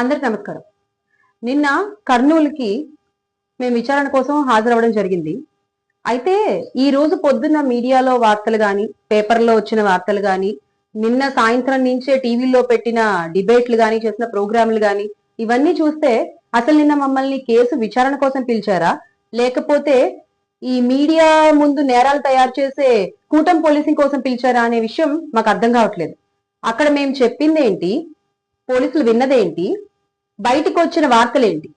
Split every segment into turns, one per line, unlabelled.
అందరికి నమస్కారం. నిన్న కర్నూలుకి మేము విచారణ కోసం హాజరవ్వడం జరిగింది. అయితే ఈ రోజు పొద్దున్న మీడియాలో వార్తలు కానీ పేపర్లో వచ్చిన వార్తలు కానీ నిన్న సాయంత్రం నుంచే టీవీలో పెట్టిన డిబేట్లు కానీ చేసిన ప్రోగ్రాంలు కానీ ఇవన్నీ చూస్తే అసలు నిన్న మమ్మల్ని కేసు విచారణ కోసం పిలిచారా? లేకపోతే ఈ మీడియా ముందు నేరాలు తయారు చేసే కూటమి పోలీసింగ్ కోసం పిలిచారా అనే విషయం మాకు అర్థం కావట్లేదు. అక్కడ మేము చెప్పింది ఏంటి పోలీసులు విన్నదేంటి? బయటికి వచ్చిన వార్తలేంటి?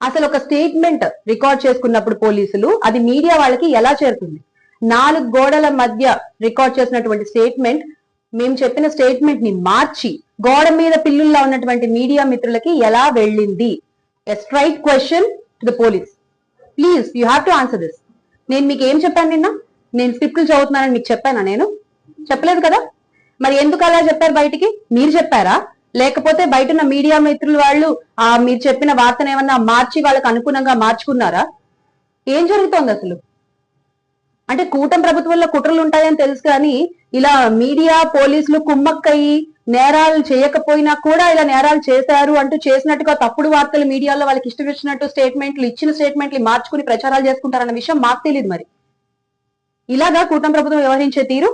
అసలు ఒక స్టేట్మెంట్ రికార్డ్ చేసుకున్నప్పుడు పోలీసులు అది మీడియా వాళ్ళకి ఎలా చేరుతుంది? నాలుగు గోడల మధ్య రికార్డ్ చేసినటువంటి స్టేట్మెంట్ మేము చెప్పిన స్టేట్మెంట్ని మార్చి గోడ మీద పిల్లుల్లా ఉన్నటువంటి మీడియా మిత్రులకి ఎలా వెళ్ళింది? Straight question to the police please you have to answer this నేను మీకు ఏం చెప్పాను నిన్న? నేను స్క్రిప్ట్లు చదువుతున్నానని మీకు చెప్పానా నేను? చెప్పలేదు కదా? మరి ఎందుకు అలా చెప్పారు బయటికి? మీరు చెప్పారా? లేకపోతే బయట ఉన్న మీడియా మిత్రులు వాళ్ళు ఆ మీరు చెప్పిన వార్తను ఏమన్నా మార్చి వాళ్ళకు అనుగుణంగా మార్చుకున్నారా? ఏం జరుగుతోంది అసలు? అంటే కూటమి ప్రభుత్వంలో కుట్రలు ఉంటాయని తెలుసు కానీ ఇలా మీడియా పోలీసులు కుమ్మక్కయ్యి నేరాలు చేయకపోయినా కూడా ఇలా నేరాలు చేశారు అంటూ చేసినట్టుగా తప్పుడు వార్తలు మీడియాలో వాళ్ళకి ఇష్టం వచ్చినట్టు స్టేట్మెంట్లు ఇచ్చిన స్టేట్మెంట్లు మార్చుకుని ప్రచారాలు చేసుకుంటారన్న విషయం మాకు తెలియదు మరి. ఇలాగా కూటమి ప్రభుత్వం వ్యవహరించే తీరు?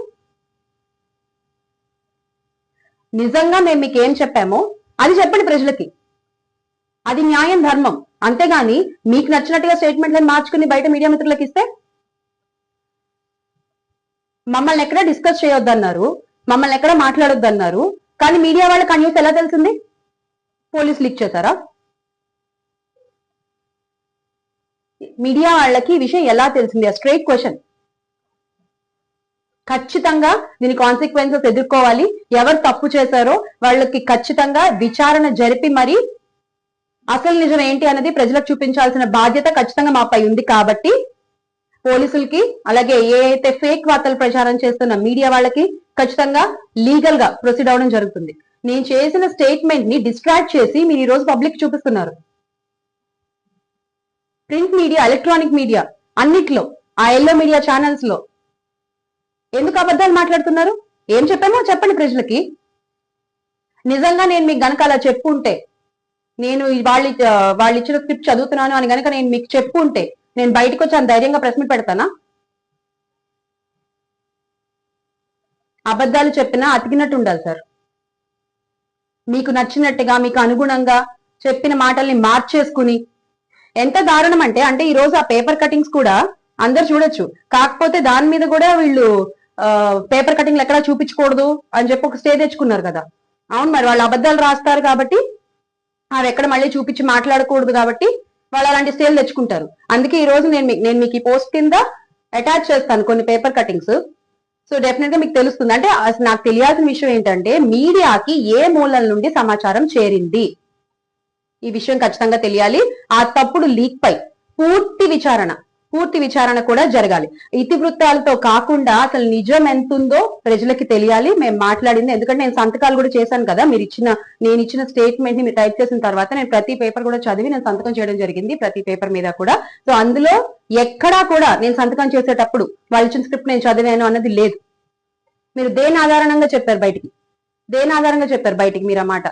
నిజంగా మేము మీకు ఏం చెప్పామో అది చెప్పండి ప్రజలకి. అది న్యాయం ధర్మం. అంతేగాని మీకు నచ్చినట్టుగా స్టేట్మెంట్లను మార్చుకుని బయట మీడియా మిత్రులకు ఇస్తే? మమ్మల్ని ఎక్కడ డిస్కస్ చేయొద్దన్నారు మమ్మల్ని ఎక్కడ మాట్లాడొద్దన్నారు కానీ మీడియా వాళ్ళకి ఆ న్యూస్ ఎలా తెలిసింది? పోలీస్ లీక్ చేశారా? మీడియా వాళ్ళకి ఈ విషయం ఎలా తెలిసింది? స్ట్రైట్ క్వశ్చన్ ఖచ్చితంగా దీని కాన్సిక్వెన్సెస్ ఎదుర్కోవాలి. ఎవరు తప్పు చేశారో వాళ్ళకి ఖచ్చితంగా విచారణ జరిపి మరి అసలు నిజం ఏంటి అనేది ప్రజలకు చూపించాల్సిన బాధ్యత ఖచ్చితంగా మాపై ఉంది కాబట్టి పోలీసులకి అలాగే ఏ అయితే ఫేక్ వార్తలు ప్రచారం చేస్తున్న మీడియా వాళ్ళకి ఖచ్చితంగా లీగల్గా ప్రొసీడ్ అవడం జరుగుతుంది. నేను చేసిన స్టేట్మెంట్ని డిస్ట్రాక్ట్ చేసి మీరు ఈ రోజు పబ్లిక్ చూపిస్తున్నారు. ప్రింట్ మీడియా ఎలక్ట్రానిక్ మీడియా అన్నిట్లో ఆ ఎల్లో మీడియా ఛానల్స్లో ఎందుకు అబద్ధాలు మాట్లాడుతున్నారు? ఏం చెప్పామో చెప్పండి ప్రజలకి. నిజంగా నేను మీకు గనక అలా చెప్పుంటే నేను వాళ్ళు వాళ్ళు ఇచ్చిన స్క్రిప్ట్ చదువుతున్నాను అని గనక నేను మీకు చెప్పుంటే నేను బయటకు వచ్చి అంత ధైర్యంగా ప్రశ్న పెడతానా? అబద్ధాలు చెప్పినా అతికినట్టు ఉండాలి సార్. మీకు నచ్చినట్టుగా మీకు అనుగుణంగా చెప్పిన మాటల్ని మార్చేసుకుని ఎంత దారుణం అంటే అంటే ఈ రోజు ఆ పేపర్ కటింగ్స్ కూడా అందరు చూడొచ్చు. కాకపోతే దాని మీద కూడా వీళ్ళు పేపర్ కటింగ్లు ఎక్కడా చూపించకూడదు అని చెప్పి ఒక స్టే తెచ్చుకున్నారు కదా. అవును మరి వాళ్ళు అబద్ధాలు రాస్తారు కాబట్టి అవి ఎక్కడ మళ్ళీ చూపించి మాట్లాడకూడదు కాబట్టి వాళ్ళు అలాంటి స్టేలు తెచ్చుకుంటారు. అందుకే ఈ రోజు నేను మీకు నేను మీకు ఈ పోస్ట్ కింద అటాచ్ చేస్తాను కొన్ని పేపర్ కటింగ్స్ సో డెఫినెట్గా మీకు తెలుస్తుంది. అంటే అసలు నాకు తెలియాల్సిన విషయం ఏంటంటే మీడియాకి ఏ మూలం నుండి సమాచారం చేరింది? ఈ విషయం ఖచ్చితంగా తెలియాలి. ఆ తప్పుడు లీక్ పై పూర్తి విచారణ పూర్తి విచారణ కూడా జరగాలి. ఇతివృత్తాలతో కాకుండా అసలు నిజం ఎంత ఉందో ప్రజలకి తెలియాలి. మేము మాట్లాడింది. ఎందుకంటే నేను సంతకాలు కూడా చేశాను కదా. మీరు ఇచ్చిన నేను ఇచ్చిన స్టేట్మెంట్ని మీరు టైప్ చేసిన తర్వాత నేను ప్రతి పేపర్ కూడా చదివి నేను సంతకం చేయడం జరిగింది ప్రతి పేపర్ మీద కూడా. సో అందులో ఎక్కడా కూడా నేను సంతకం చేసేటప్పుడు వాళ్ళు ఇచ్చిన స్క్రిప్ట్ నేను చదివాను అన్నది లేదు. మీరు దేని ఆధారంగా చెప్పారు బయటికి? దేని ఆధారంగా చెప్పారు బయటికి మీరు ఆ మాట?